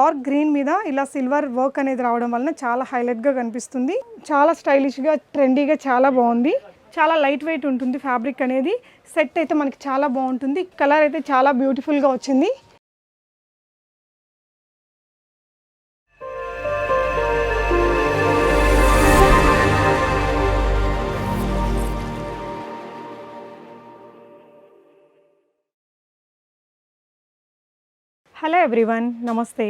Dark green మీద ఇలా silver work అనేది రావడం వలన చాలా హైలైట్గా కనిపిస్తుంది. చాలా స్టైలిష్గా ట్రెండీగా చాలా బాగుంది. చాలా లైట్ వెయిట్ ఉంటుంది ఫ్యాబ్రిక్ అనేది. సెట్ అయితే మనకి చాలా బాగుంటుంది. కలర్ అయితే చాలా బ్యూటిఫుల్గా వచ్చింది. హలో ఎవ్రీవన్ నమస్తే.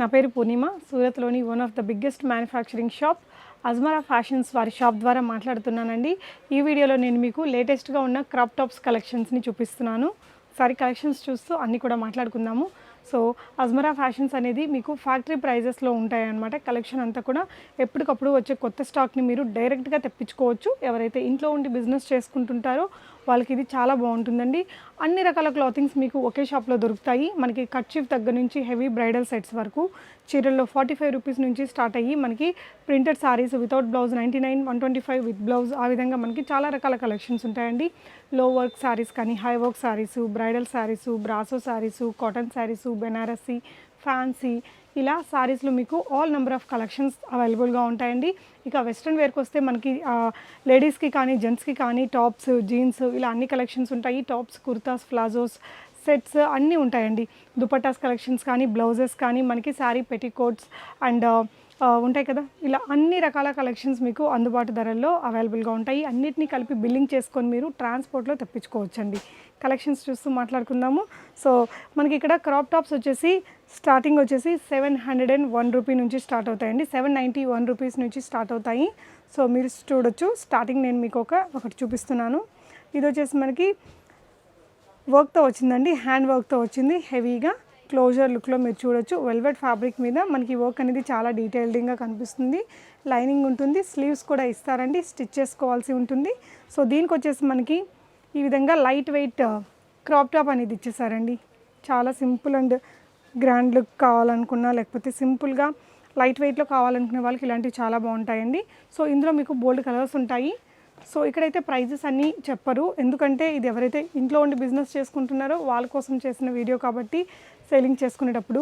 నా పేరు Purnima సూరత్లోని one of the biggest manufacturing shop Ajmera fashions వారి షాప్ ద్వారా మాట్లాడుతున్నానండి. ఈ వీడియోలో నేను మీకు లేటెస్ట్గా ఉన్న క్రాప్ టాప్స్ కలెక్షన్స్ని చూపిస్తున్నాను. సారీ కలెక్షన్స్ చూస్తూ అన్నీ కూడా మాట్లాడుకుందాము. సో అజ్మరా ఫ్యాషన్స్ అనేది మీకు ఫ్యాక్టరీ ప్రైజెస్లో ఉంటాయన్నమాట. కలెక్షన్ అంతా కూడా ఎప్పటికప్పుడు వచ్చే కొత్త స్టాక్ని మీరు డైరెక్ట్గా తెప్పించుకోవచ్చు. ఎవరైతే ఇంట్లో ఉండి బిజినెస్ చేసుకుంటుంటారో వాళ్ళకి ఇది చాలా బాగుంటుందండి. అన్ని రకాల క్లాతింగ్స్ మీకు ఒకే షాప్లో దొరుకుతాయి. మనకి కర్చీఫ్ దగ్గర నుంచి హెవీ బ్రైడల్ సెట్స్ వరకు చీరల్లో ఫార్టీ ఫైవ్ రూపీస్ నుంచి స్టార్ట్ అయ్యి మనకి printed saris without blouse ninety nine one twenty five with blouse ఆ విధంగా మనకి చాలా రకాల కలెక్షన్స్ ఉంటాయండి. లో వర్క్ సారీస్ కానీ high work saris bridal saris brasso saris cotton saris Banarasi fancy. ఇలా సారీస్లో మీకు ఆల్ నెంబర్ ఆఫ్ కలెక్షన్స్ అవైలబుల్గా ఉంటాయండి. ఇక వెస్ట్రన్ వేర్కి వస్తే మనకి లేడీస్కి కానీ జెంట్స్కి కానీ టాప్స్ జీన్స్ ఇలా అన్ని కలెక్షన్స్ ఉంటాయి. టాప్స్ కుర్తాస్ ప్లాజోస్ సెట్స్ అన్నీ ఉంటాయండి. దుపట్టాస్ కలెక్షన్స్ కానీ బ్లౌజెస్ కానీ మనకి శారీ పెటికోట్స్ అండ్ ఉంటాయి కదా? ఇలా అన్ని రకాల కలెక్షన్స్ మీకు అందుబాటు ధరల్లో అవైలబుల్గా ఉంటాయి. అన్నిటినీ కలిపి బిల్లింగ్ చేసుకొని మీరు ట్రాన్స్పోర్ట్లో తెప్పించుకోవచ్చండి. కలెక్షన్స్ చూస్తూ మాట్లాడుకుందాము. సో మనకి ఇక్కడ క్రాప్ టాప్స్ వచ్చేసి స్టార్టింగ్ వచ్చేసి seven hundred and one rupee నుంచి స్టార్ట్ అవుతాయండి. సెవెన్ నైంటీ వన్ రూపీస్ నుంచి స్టార్ట్ అవుతాయి. సో మీరు చూడొచ్చు. స్టార్టింగ్ నేను మీకు ఒక ఒకటి చూపిస్తున్నాను. ఇది వచ్చేసి మనకి వర్క్తో వచ్చిందండి. హ్యాండ్ వర్క్తో వచ్చింది. హెవీగా క్లోజర్ లుక్లో మీరు చూడొచ్చు. వెల్వెట్ ఫ్యాబ్రిక్ మీద మనకి వర్క్ అనేది చాలా డీటెయిల్డింగ్గా కనిపిస్తుంది. లైనింగ్ ఉంటుంది. స్లీవ్స్ కూడా ఇస్తారండి. స్టిచ్ చేసుకోవాల్సి ఉంటుంది. సో దీనికి వచ్చేసి మనకి ఈ విధంగా light weight uh, crop top అనేది ఇచ్చేసారండి. చాలా సింపుల్ అండ్ గ్రాండ్ లుక్ కావాలనుకున్నా లేకపోతే సింపుల్గా లైట్ వెయిట్లో కావాలనుకునే వాళ్ళకి ఇలాంటివి చాలా బాగుంటాయండి. సో ఇందులో మీకు బోల్డ్ కలర్స్ ఉంటాయి. సో ఇక్కడైతే ప్రైజెస్ అన్నీ చెప్పరు. ఎందుకంటే ఇది ఎవరైతే ఇంట్లో ఉండి బిజినెస్ చేసుకుంటున్నారో వాళ్ళ కోసం చేసిన వీడియో కాబట్టి సేలింగ్ చేసుకునేటప్పుడు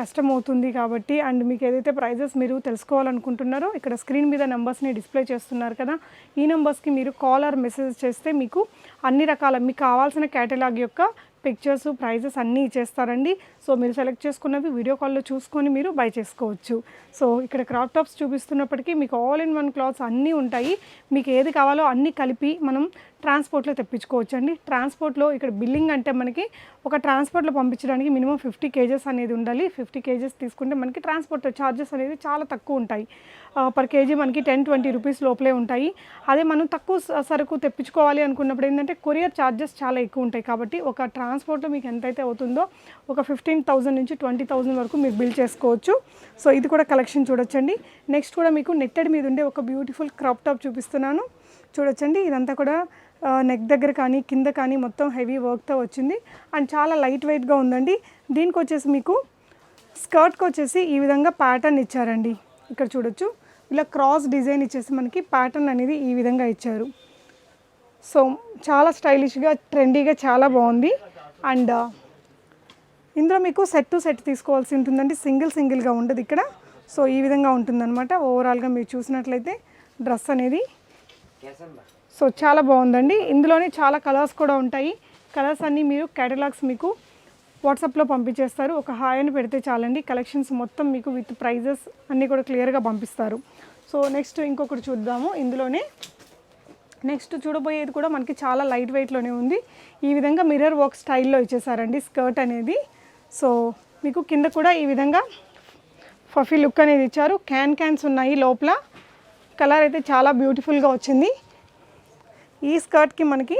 కష్టం అవుతుంది కాబట్టి. అండ్ మీకు ఏదైతే ప్రైజెస్ మీరు తెలుసుకోవాలనుకుంటున్నారో ఇక్కడ స్క్రీన్ మీద నెంబర్స్ని డిస్ప్లే చేస్తున్నారు కదా. ఈ నెంబర్స్కి మీరు కాల్ ఆర్ మెసేజ్ చేస్తే మీకు అన్ని రకాల మీకు కావాల్సిన కేటలాగ్ యొక్క పిక్చర్స్ ప్రైజెస్ అన్నీ ఇచ్చేస్తారండి. సో మీరు సెలెక్ట్ చేసుకున్నవి వీడియో కాల్లో చూసుకొని మీరు బై చేసుకోవచ్చు. సో ఇక్కడ క్రాప్ టాప్స్ చూపిస్తున్నప్పటికీ మీకు ఆల్ ఇన్ వన్ క్లాత్స్ అన్నీ ఉంటాయి. మీకు ఏది కావాలో అన్నీ కలిపి మనం ట్రాన్స్పోర్ట్లో తెప్పించుకోవచ్చు అండి ట్రాన్స్పోర్ట్లో ఇక్కడ బిల్లింగ్ అంటే మనకి ఒక ట్రాన్స్పోర్ట్లో పంపించడానికి మినిమం ఫిఫ్టీ కేజెస్ అనేది ఉండాలి. ఫిఫ్టీ కేజెస్ తీసుకుంటే మనకి ట్రాన్స్పోర్ట్ ఛార్జెస్ అనేది చాలా తక్కువ ఉంటాయి. Uh, పర్ కేజీ మనకి టెన్ ట్వంటీ రూపీస్ లోపలే ఉంటాయి. అదే మనం తక్కువ స- సరుకు తెప్పించుకోవాలి అనుకున్నప్పుడు ఏంటంటే కొరియర్ ఛార్జెస్ చాలా ఎక్కువ ఉంటాయి కాబట్టి ఒక ట్రాన్స్పోర్ట్లో మీకు ఎంతైతే అవుతుందో ఒక ఫిఫ్టీన్ థౌజండ్ నుంచి ట్వంటీ థౌజండ్ వరకు మీరు బిల్ చేసుకోవచ్చు. సో ఇది కూడా కలెక్షన్ చూడొచ్చండి. నెక్స్ట్ కూడా మీకు నెట్టెడ్ మీద ఉండే ఒక బ్యూటిఫుల్ క్రాప్ టాప్ చూపిస్తున్నాను. చూడొచ్చండి. ఇదంతా కూడా నెక్ దగ్గర కానీ కింద కానీ మొత్తం హెవీ వర్క్తో వచ్చింది. అండ్ చాలా లైట్ వెయిట్గా ఉందండి. దీనికి వచ్చేసి మీకు స్కర్ట్కి వచ్చేసి ఈ విధంగా ప్యాటర్న్ ఇచ్చారండి. ఇక్కడ చూడొచ్చు. ఇలా క్రాస్ డిజైన్ ఇచ్చేసి మనకి ప్యాటర్న్ అనేది ఈ విధంగా ఇచ్చారు. సో చాలా స్టైలిష్గా ట్రెండీగా చాలా బాగుంది. అండ్ ఇందులో మీకు సెట్ టు సెట్ తీసుకోవాల్సి ఉంటుందండి. సింగిల్ సింగిల్గా ఉండదు ఇక్కడ. సో ఈ విధంగా ఉంటుందన్నమాట. ఓవరాల్గా మీరు చూసినట్లయితే డ్రెస్ అనేది. సో చాలా బాగుందండి. ఇందులోనే చాలా కలర్స్ కూడా ఉంటాయి. కలర్స్ అన్నీ మీరు కేటలాగ్స్ మీకు వాట్సాప్లో పంపించేస్తారు. ఒక హాయ్ అని పెడితే చాలండి. కలెక్షన్స్ మొత్తం మీకు విత్ ప్రైజెస్ అన్నీ కూడా క్లియర్గా పంపిస్తారు. సో నెక్స్ట్ ఇంకొకటి చూద్దాము. ఇందులోనే నెక్స్ట్ చూడబోయేది కూడా మనకి చాలా లైట్ వెయిట్లోనే ఉంది. ఈ విధంగా మిర్రర్ వర్క్ స్టైల్లో ఇచ్చేసారండి స్కర్ట్ అనేది. సో మీకు కింద కూడా ఈ విధంగా ఫఫీ లుక్ అనేది ఇచ్చారు. క్యాన్ క్యాన్స్ ఉన్నాయి లోపల. కలర్ అయితే చాలా బ్యూటిఫుల్గా వచ్చింది. ఈ స్కర్ట్కి మనకి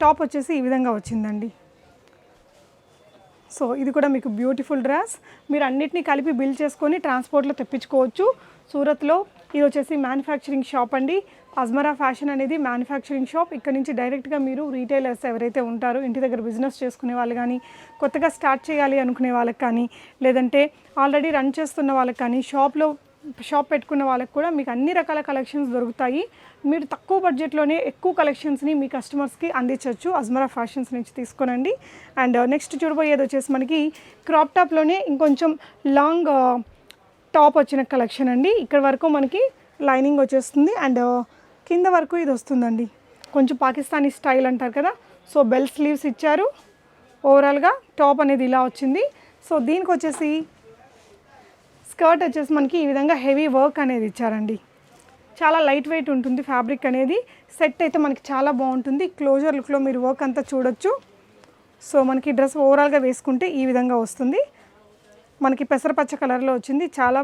టాప్ వచ్చేసి ఈ విధంగా వచ్చిందండి. సో ఇది కూడా మీకు బ్యూటిఫుల్ డ్రెస్. మీరు అన్నిటినీ కలిపి బిల్ చేసుకొని ట్రాన్స్పోర్ట్లో తెప్పించుకోవచ్చు. సూరత్లో ఇది వచ్చేసి మ్యానుఫ్యాక్చరింగ్ షాప్ అండి. అజ్మరా ఫ్యాషన్ అనేది మ్యానుఫ్యాక్చరింగ్ షాప్ ఇక్కడ నుంచి డైరెక్ట్గా మీరు రీటైలర్స్ ఎవరైతే ఉంటారో ఇంటి దగ్గర బిజినెస్ చేసుకునే వాళ్ళు కానీ కొత్తగా స్టార్ట్ చేయాలి అనుకునే వాళ్ళకి కానీ లేదంటే ఆల్రెడీ రన్ చేస్తున్న వాళ్ళకి కానీ షాప్లో షాప్ పెట్టుకున్న వాళ్ళకి కూడా మీకు అన్ని రకాల కలెక్షన్స్ దొరుకుతాయి. మీరు తక్కువ బడ్జెట్లోనే ఎక్కువ కలెక్షన్స్ని మీ కస్టమర్స్కి అందించవచ్చు. అజ్మరా ఫ్యాషన్స్ నుంచి తీసుకోనండి. అండ్ నెక్స్ట్ uh, చూడబోయేది వచ్చేసి మనకి క్రాప్ టాప్లోనే ఇంకొంచెం లాంగ్ టాప్ uh, వచ్చిన కలెక్షన్ అండి. ఇక్కడ వరకు మనకి లైనింగ్ వచ్చేస్తుంది. అండ్ కింద వరకు ఇది వస్తుందండి. కొంచెం పాకిస్తానీ స్టైల్ అంటారు కదా సో బెల్ స్లీవ్స్ ఇచ్చారు. ఓవరాల్గా టాప్ అనేది ఇలా వచ్చింది. సో దీనికి వచ్చేసి స్కర్ట్ వచ్చేసి మనకి ఈ విధంగా హెవీ వర్క్ అనేది ఇచ్చారండి. చాలా లైట్ వెయిట్ ఉంటుంది ఫ్యాబ్రిక్ అనేది. సెట్ అయితే మనకి చాలా బాగుంటుంది. క్లోజర్ లుక్లో మీరు వర్క్ అంతా చూడొచ్చు. సో మనకి డ్రెస్ ఓవరాల్గా వేసుకుంటే ఈ విధంగా వస్తుంది. మనకి పెసరపచ్చ కలర్లో వచ్చింది. చాలా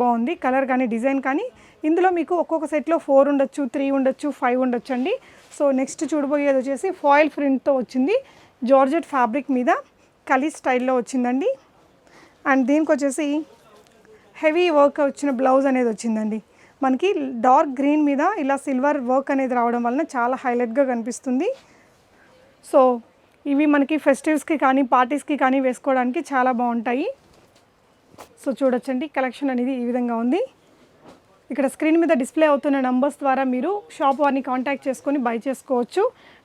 బాగుంది. కలర్ కానీ డిజైన్ కానీ ఇందులో మీకు ఒక్కొక్క సెట్లో ఫోర్ ఉండొచ్చు త్రీ ఉండొచ్చు ఫైవ్ ఉండొచ్చు అండి సో నెక్స్ట్ చూడబోయేది వచ్చేసి ఫాయిల్ ప్రింట్తో వచ్చింది. జార్జెట్ ఫ్యాబ్రిక్ మీద కలీ స్టైల్లో వచ్చిందండి. అండ్ దీనికి వచ్చేసి హెవీ వర్క్ వచ్చిన బ్లౌజ్ అనేది వచ్చిందండి. మనకి డార్క్ గ్రీన్ మీద ఇలా సిల్వర్ వర్క్ అనేది రావడం వలన చాలా హైలైట్గా కనిపిస్తుంది. సో ఇవి మనకి ఫెస్టివ్స్కి కానీ పార్టీస్కి కానీ వేసుకోవడానికి చాలా బాగుంటాయి. సో చూడొచ్చండి. కలెక్షన్ అనేది ఈ విధంగా ఉంది. ఇక్కడ స్క్రీన్ మీద డిస్ప్లే అవుతున్న నంబర్స్ ద్వారా మీరు షాప్ వారిని కాంటాక్ట్ చేసుకొని బై చేసుకోవచ్చు.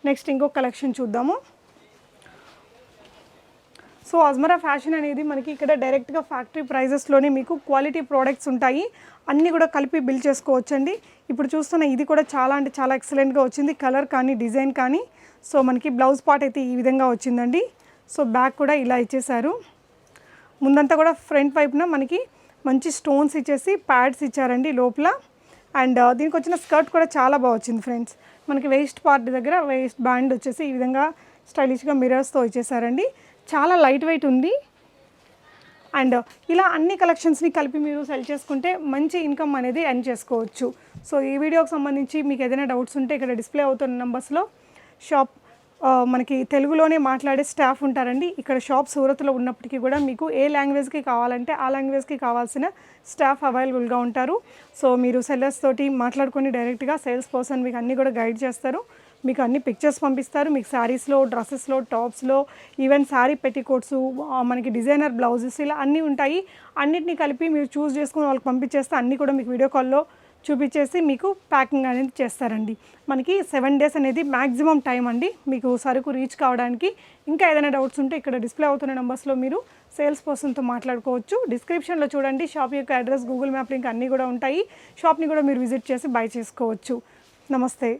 నెక్స్ట్ ఇంకో కలెక్షన్ చూద్దాము. సో అజ్మరా ఫ్యాషన్ అనేది మనకి ఇక్కడ డైరెక్ట్గా ఫ్యాక్టరీ ప్రైజెస్లోనే మీకు క్వాలిటీ ప్రోడక్ట్స్ ఉంటాయి. అన్నీ కూడా కలిపి బిల్ చేసుకోవచ్చండి. ఇప్పుడు చూస్తున్న ఇది కూడా చాలా అంటే చాలా ఎక్సలెంట్గా వచ్చింది. కలర్ కానీ డిజైన్ కానీ. సో మనకి బ్లౌజ్ పార్ట్ అయితే ఈ విధంగా వచ్చిందండి. సో బ్యాక్ కూడా ఇలా ఇచ్చేశారు. ముందంతా కూడా ఫ్రంట్ వైపున మనకి మంచి స్టోన్స్ ఇచ్చేసి ప్యాడ్స్ ఇచ్చారండి లోపల. అండ్ uh, దీనికి వచ్చిన స్కర్ట్ కూడా చాలా బాగా వచ్చింది ఫ్రెండ్స్. మనకి వేస్ట్ పార్ట్ దగ్గర వేస్ట్ బ్యాండ్ వచ్చేసి ఈ విధంగా స్టైలిష్గా మిరర్స్తో ఇచ్చేసారండి. చాలా లైట్ వెయిట్ ఉంది. అండ్ ఇలా అన్ని కలెక్షన్స్ని కలిపి మీరు సెల్ చేసుకుంటే మంచి ఇన్కమ్ అనేది ఎర్న్ చేసుకోవచ్చు. సో ఈ వీడియోకి సంబంధించి మీకు ఏదైనా డౌట్స్ ఉంటే ఇక్కడ డిస్ప్లే అవుతున్న నెంబర్స్లో షాప్ మనకి తెలుగులోనే మాట్లాడే స్టాఫ్ ఉంటారండి. ఇక్కడ షాప్ సూరత్లో ఉన్నప్పటికీ కూడా మీకు ఏ లాంగ్వేజ్కి కావాలంటే ఆ లాంగ్వేజ్కి కావాల్సిన స్టాఫ్ అవైలబుల్గా ఉంటారు. సో మీరు సెల్లర్స్ తోటి మాట్లాడుకొని డైరెక్ట్గా సేల్స్ పర్సన్ మీకు అన్నీ కూడా గైడ్ చేస్తారు. మీకు అన్ని పిక్చర్స్ పంపిస్తారు. మీకు శారీస్లో డ్రెస్సెస్లో టాప్స్లో ఈవెన్ శారీ పెట్టికోట్స్ మనకి డిజైనర్ బ్లౌజెస్ ఇలా అన్నీ ఉంటాయి. అన్నిటినీ కలిపి మీరు చూస్ చేసుకుని వాళ్ళకి పంపించేస్తే అన్నీ కూడా మీకు వీడియో కాల్లో చూపించేసి మీకు ప్యాకింగ్ అనేది చేస్తారండి. మనకి సెవెన్ డేస్ అనేది మ్యాక్సిమం టైం అండి. మీకు సరుకు రీచ్ కావడానికి ఇంకా ఏదైనా డౌట్స్ ఉంటే ఇక్కడ డిస్ప్లే అవుతున్న నెంబర్స్లో మీరు సేల్స్ పర్సన్తో మాట్లాడుకోవచ్చు. డిస్క్రిప్షన్లో చూడండి షాప్ యొక్క అడ్రస్ గూగుల్ మ్యాప్ లింక్ అన్నీ కూడా ఉంటాయి. షాప్ని కూడా మీరు విజిట్ చేసి బై చేసుకోవచ్చు. నమస్తే.